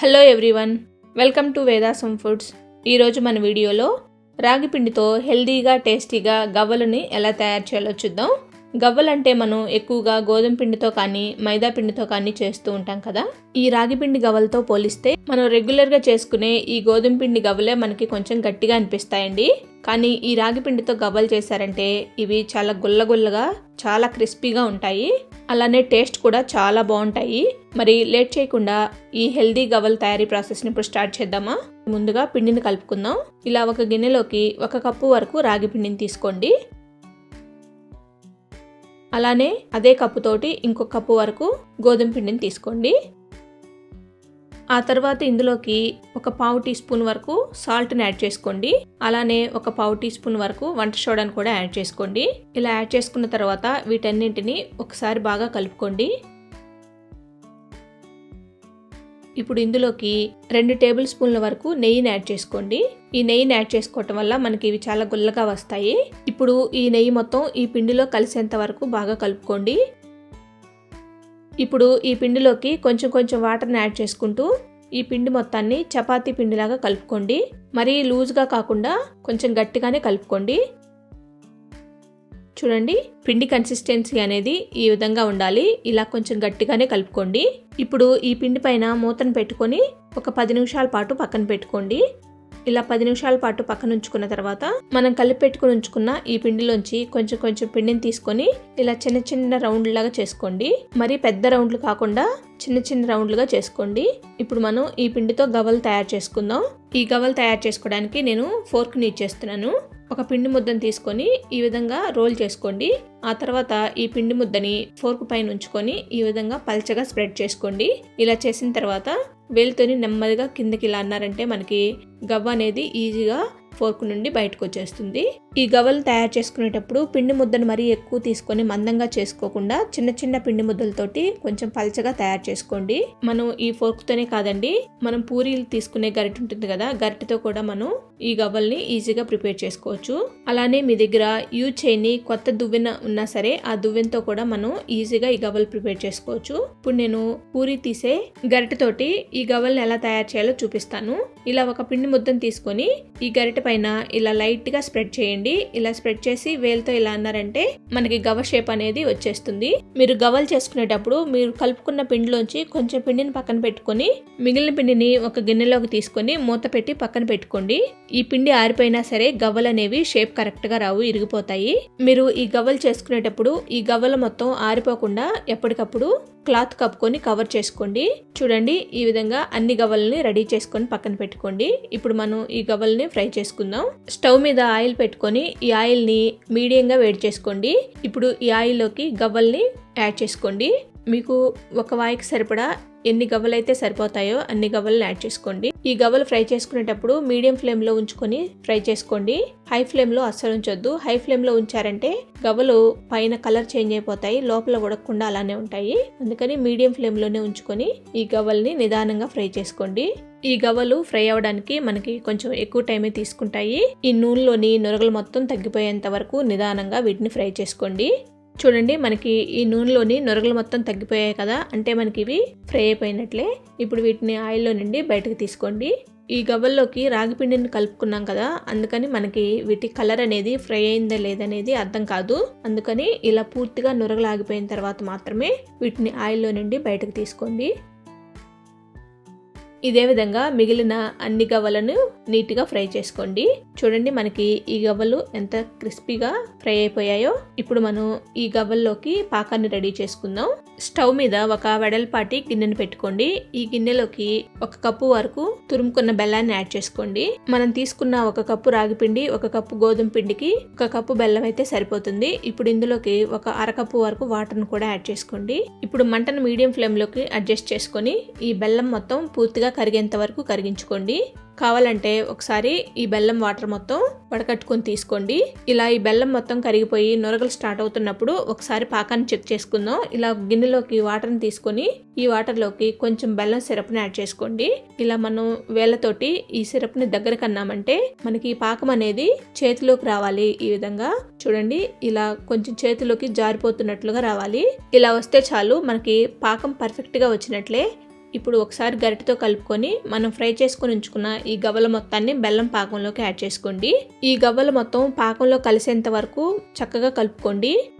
Hello everyone welcome to Vedasam foods ఈరోజు మన వీడియోలో రాగి పిండితో హెల్దీగా టేస్టీగా గవ్వలని ఎలా తయారు చేయాలో చూద్దాం. గవ్వలంటే మనం ఎక్కువగా గోధుమ పిండితో కానీ మైదా పిండితో కానీ చేస్తూ ఉంటాం కదా. ఈ రాగి పిండి గవ్వలతో పోలిస్తే మనం రెగ్యులర్గా చేసుకునే ఈ గోధుమ పిండి గవ్వలే మనకి కొంచెం గట్టిగా అనిపిస్తాయండి. కానీ ఈ రాగి పిండితో గవ్వలు చేశారంటే ఇవి చాలా గుల్లగుల్లగా చాలా క్రిస్పీగా ఉంటాయి. అలానే టేస్ట్ కూడా చాలా బాగుంటాయి. మరి లేట్ చేయకుండా ఈ హెల్దీ గవల్ తయారీ ప్రాసెస్ని ఇప్పుడు స్టార్ట్ చేద్దామా? ముందుగా పిండిని కలుపుకుందాం. ఇలా ఒక గిన్నెలోకి ఒక కప్పు వరకు రాగి పిండిని తీసుకోండి. అలానే అదే కప్పుతోటి ఇంకొక కప్పు వరకు గోధుమ పిండిని తీసుకోండి. ఆ తర్వాత ఇందులోకి ఒక పావు టీ స్పూన్ వరకు సాల్ట్ని యాడ్ చేసుకోండి. అలానే ఒక పావు టీ స్పూన్ వరకు వంట సోడాని కూడా యాడ్ చేసుకోండి. ఇలా యాడ్ చేసుకున్న తర్వాత వీటన్నింటిని ఒకసారి బాగా కలుపుకోండి. ఇప్పుడు ఇందులోకి రెండు టేబుల్ స్పూన్ల వరకు నెయ్యిని యాడ్ చేసుకోండి. ఈ నెయ్యిని యాడ్ చేసుకోవటం వల్ల మనకి ఇవి చాలా గుల్లగా వస్తాయి. ఇప్పుడు ఈ నెయ్యి మొత్తం ఈ పిండిలో కలిసేంత వరకు బాగా కలుపుకోండి. ఇప్పుడు ఈ పిండిలోకి కొంచెం కొంచెం వాటర్ని యాడ్ చేసుకుంటూ ఈ పిండి మొత్తాన్ని చపాతీ పిండిలాగా కలుపుకోండి. మరీ లూజ్గా కాకుండా కొంచెం గట్టిగానే కలుపుకోండి. చూడండి పిండి కన్సిస్టెన్సీ అనేది ఈ విధంగా ఉండాలి. ఇలా కొంచెం గట్టిగానే కలుపుకోండి. ఇప్పుడు ఈ పిండి పైన మూతను పెట్టుకొని ఒక పది నిమిషాల పాటు పక్కన పెట్టుకోండి. ఇలా పది నిమిషాల పాటు పక్కన ఉంచుకున్న తర్వాత మనం కలిపి పెట్టుకుని ఉంచుకున్న ఈ పిండిలోంచి కొంచెం కొంచెం పిండిని తీసుకొని ఇలా చిన్న చిన్న రౌండ్ లాగా చేసుకోండి. మరి పెద్ద రౌండ్లు కాకుండా చిన్న చిన్న రౌండ్లుగా చేసుకోండి. ఇప్పుడు మనం ఈ పిండితో గవలు తయారు చేసుకుందాం. ఈ గవ్వలు తయారు చేసుకోవడానికి నేను ఫోర్క్ని ఇచ్చేస్తున్నాను. ఒక పిండి ముద్దను తీసుకొని ఈ విధంగా రోల్ చేసుకోండి. ఆ తర్వాత ఈ పిండి ముద్దని ఫోర్క్ పైన ఉంచుకొని ఈ విధంగా పల్చగా స్ప్రెడ్ చేసుకోండి. ఇలా చేసిన తర్వాత వేలుతోని నెమ్మదిగా కిందకి ఇలా అన్నారంటే మనకి గవ్వ అనేది ఈజీగా ఫోర్క్ నుండి బయటకు వచ్చేస్తుంది. ఈ గవ్వలు తయారు చేసుకునేటప్పుడు పిండి ముద్దను మరీ ఎక్కువ తీసుకొని మందంగా చేసుకోకుండా చిన్న చిన్న పిండి ముద్దలతోటి కొంచెం పలచగా తయారు చేసుకోండి. మనం ఈ ఫోర్క్తోనే కాదండి మనం పూరీలు తీసుకునే గరిటె ఉంటుంది కదా గరిటెతో కూడా మనం ఈ గవ్వల్ని ఈజీగా ప్రిపేర్ చేసుకోవచ్చు. అలానే మీ దగ్గర యూజ్ చేయని కొత్త దువ్వెన ఉన్నా సరే ఆ దువ్వెనతో కూడా మనం ఈజీగా ఈ గవ్వలు ప్రిపేర్ చేసుకోవచ్చు. ఇప్పుడు నేను పూరి తీసే గరిటతోటి ఈ గవ్వల్ని ఎలా తయారు చేయాలో చూపిస్తాను. ఇలా ఒక పిండి ముద్దను తీసుకొని ఈ గరిట పైన ఇలా లైట్గా స్ప్రెడ్ చేయండి. ఇలా స్ప్రెడ్ చేసి వేలుతో ఇలా అన్నారంటే మనకి గవ్వ షేప్ అనేది వచ్చేస్తుంది. మీరు గవ్వలు చేసుకునేటప్పుడు మీరు కలుపుకున్న పిండిలోంచి కొంచెం పిండిని పక్కన పెట్టుకొని మిగిలిన పిండిని ఒక గిన్నెలోకి తీసుకొని మూత పెట్టి పక్కన పెట్టుకోండి. ఈ పిండి ఆరిపోయినా సరే గవ్వలు అనేవి షేప్ కరెక్ట్గా రావు ఇరిగిపోతాయి. మీరు ఈ గవ్వలు చేసుకునేటప్పుడు ఈ గవ్వలు మొత్తం ఆరిపోకుండా ఎప్పటికప్పుడు క్లాత్ కప్పుకొని కవర్ చేసుకోండి. చూడండి ఈ విధంగా అన్ని గవ్వల్ని రెడీ చేసుకొని పక్కన పెట్టుకోండి. ఇప్పుడు మనం ఈ గవ్వల్ని ఫ్రై చేసుకుందాం. స్టవ్ మీద ఆయిల్ పెట్టుకొని ఈ ఆయిల్ని మీడియంగా వేడి చేసుకోండి. ఇప్పుడు ఈ ఆయిల్లోకి గవ్వల్ని యాడ్ చేసుకోండి. మీకు ఒక వాయికి సరిపడా ఎన్ని గవ్వలు అయితే సరిపోతాయో అన్ని గవ్వలను యాడ్ చేసుకోండి. ఈ గవ్వలు ఫ్రై చేసుకునేటప్పుడు మీడియం ఫ్లేమ్లో ఉంచుకొని ఫ్రై చేసుకోండి. హై ఫ్లేమ్లో అస్సలు ఉంచొద్దు. హై ఫ్లేమ్లో ఉంచారంటే గవ్వలు పైన కలర్ చేంజ్ అయిపోతాయి లోపల ఉడకకుండా అలానే ఉంటాయి. అందుకని మీడియం ఫ్లేమ్లోనే ఉంచుకొని ఈ గవ్వల్ని నిదానంగా ఫ్రై చేసుకోండి. ఈ గవ్వలు ఫ్రై అవ్వడానికి మనకి కొంచెం ఎక్కువ టైమే తీసుకుంటాయి. ఈ నూనెలోని నొరగలు మొత్తం తగ్గిపోయేంత వరకు నిదానంగా వీటిని ఫ్రై చేసుకోండి. చూడండి మనకి ఈ నూనెలోని నొరగలు మొత్తం తగ్గిపోయాయి కదా అంటే మనకి ఇవి ఫ్రై అయిపోయినట్లే. ఇప్పుడు వీటిని ఆయిల్లో నుండి బయటకు తీసుకోండి. ఈ గవ్వల్లోకి రాగి పిండిని కలుపుకున్నాం కదా అందుకని మనకి వీటి కలర్ అనేది ఫ్రై అయిందా లేదనేది అర్థం కాదు. అందుకని ఇలా పూర్తిగా నొరగలు ఆగిపోయిన తర్వాత మాత్రమే వీటిని ఆయిల్లో నుండి బయటకు తీసుకోండి. ఇదే విధంగా మిగిలిన అన్ని గవ్వలను నీట్గా ఫ్రై చేసుకోండి. చూడండి మనకి ఈ గవ్వలు ఎంత క్రిస్పీగా ఫ్రై అయిపోయాయో. ఇప్పుడు మనం ఈ గవ్వల్లోకి పాకాన్ని రెడీ చేసుకుందాం. స్టవ్ మీద ఒక వెడల్పాటి గిన్నెను పెట్టుకోండి. ఈ గిన్నెలోకి ఒక కప్పు వరకు తురుముకున్న బెల్లాన్ని యాడ్ చేసుకోండి. మనం తీసుకున్న ఒక కప్పు రాగి పిండి ఒక కప్పు గోధుమ పిండికి ఒక కప్పు బెల్లం అయితే సరిపోతుంది. ఇప్పుడు ఇందులోకి ఒక అరకప్పు వరకు వాటర్ను కూడా యాడ్ చేసుకోండి. ఇప్పుడు మంటను మీడియం ఫ్లేమ్లోకి అడ్జస్ట్ చేసుకొని ఈ బెల్లం మొత్తం పూర్తిగా కరిగేంత వరకు కరిగించుకోండి. కావాలంటే ఒకసారి ఈ బెల్లం వాటర్ మొత్తం వడకట్టుకొని తీసుకోండి. ఇలా ఈ బెల్లం మొత్తం కరిగిపోయి నొరగలు స్టార్ట్ అవుతున్నప్పుడు ఒకసారి పాకాన్ని చెక్ చేసుకుందాం. ఇలా గిన్నెలోకి వాటర్ని తీసుకొని ఈ వాటర్లోకి కొంచెం బెల్లం సిరప్ని యాడ్ చేసుకోండి. ఇలా మనం వేళ్ళతోటి ఈ సిరప్ని దగ్గర కన్నామంటే మనకి ఈ పాకం అనేది చేతిలోకి రావాలి ఈ విధంగా. చూడండి ఇలా కొంచెం చేతిలోకి జారిపోతున్నట్లుగా రావాలి. ఇలా వస్తే చాలు మనకి పాకం పర్ఫెక్ట్గా వచ్చినట్లే. ఇప్పుడు ఒకసారి గరిటెతో కలుపుకొని మనం ఫ్రై చేసుకొని ఉంచుకున్న ఈ గవ్వల మొత్తాన్ని బెల్లం పాకంలోకి యాడ్ చేసుకోండి. ఈ గవ్వల మొత్తం పాకంలో కలిసేంత వరకు చక్కగా కలుపుకోండి.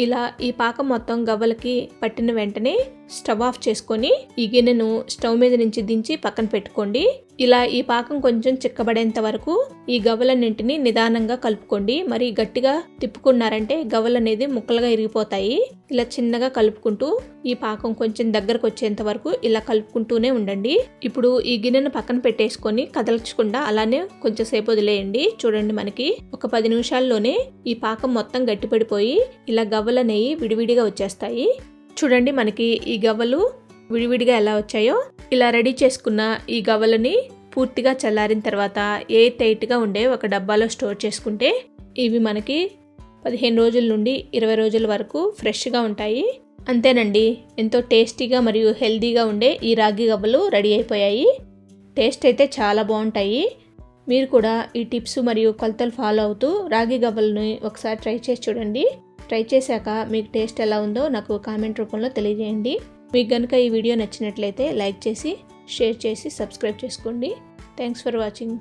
ఇలా ఈ పాకం మొత్తం గవ్వలకి పట్టిన వెంటనే స్టవ్ ఆఫ్ చేసుకొని ఈ గిన్నెను స్టవ్ మీద నుంచి దించి పక్కన పెట్టుకోండి. ఇలా ఈ పాకం కొంచెం చిక్కబడేంత వరకు ఈ గవ్వలన్నింటిని నిదానంగా కలుపుకోండి. మరి గట్టిగా తిప్పుకున్నారంటే గవ్వలు అనేది ముక్కలుగా ఇరిగిపోతాయి. ఇలా చిన్నగా కలుపుకుంటూ ఈ పాకం కొంచెం దగ్గరకు వచ్చేంత వరకు ఇలా కలుపుకుంటూనే ఉండండి. ఇప్పుడు ఈ గిన్నెను పక్కన పెట్టేసుకొని కదల్చకుండా అలానే కొంచెం సేపు వదిలేయండి. చూడండి మనకి ఒక పది నిమిషాల్లోనే ఈ పాకం మొత్తం గట్టిపడిపోయి ఇలా గవ్వల నెయ్యి విడివిడిగా వచ్చేస్తాయి. చూడండి మనకి ఈ గవ్వలు విడివిడిగా ఎలా వచ్చాయో. ఇలా రెడీ చేసుకున్న ఈ గవ్వలని పూర్తిగా చల్లారిన తర్వాత ఏ టైట్గా ఉండే ఒక డబ్బాలో స్టోర్ చేసుకుంటే ఇవి మనకి పదిహేను రోజుల నుండి ఇరవై రోజుల వరకు ఫ్రెష్గా ఉంటాయి. అంతేనండి ఎంతో టేస్టీగా మరియు హెల్దీగా ఉండే ఈ రాగి గవ్వలు రెడీ అయిపోయాయి. టేస్ట్ అయితే చాలా బాగుంటాయి. మీరు కూడా ఈ టిప్స్ మరియు కొలతలు ఫాలో అవుతూ రాగి గవ్వలని ఒకసారి ట్రై చేసి చూడండి. ట్రై చేశాక మీకు టేస్ట్ ఎలా ఉందో నాకు కామెంట్ రూపంలో తెలియజేయండి. మీకు కనుక ఈ వీడియో నచ్చినట్లయితే లైక్ చేసి షేర్ చేసి సబ్స్క్రైబ్ చేసుకోండి. Thanks for watching.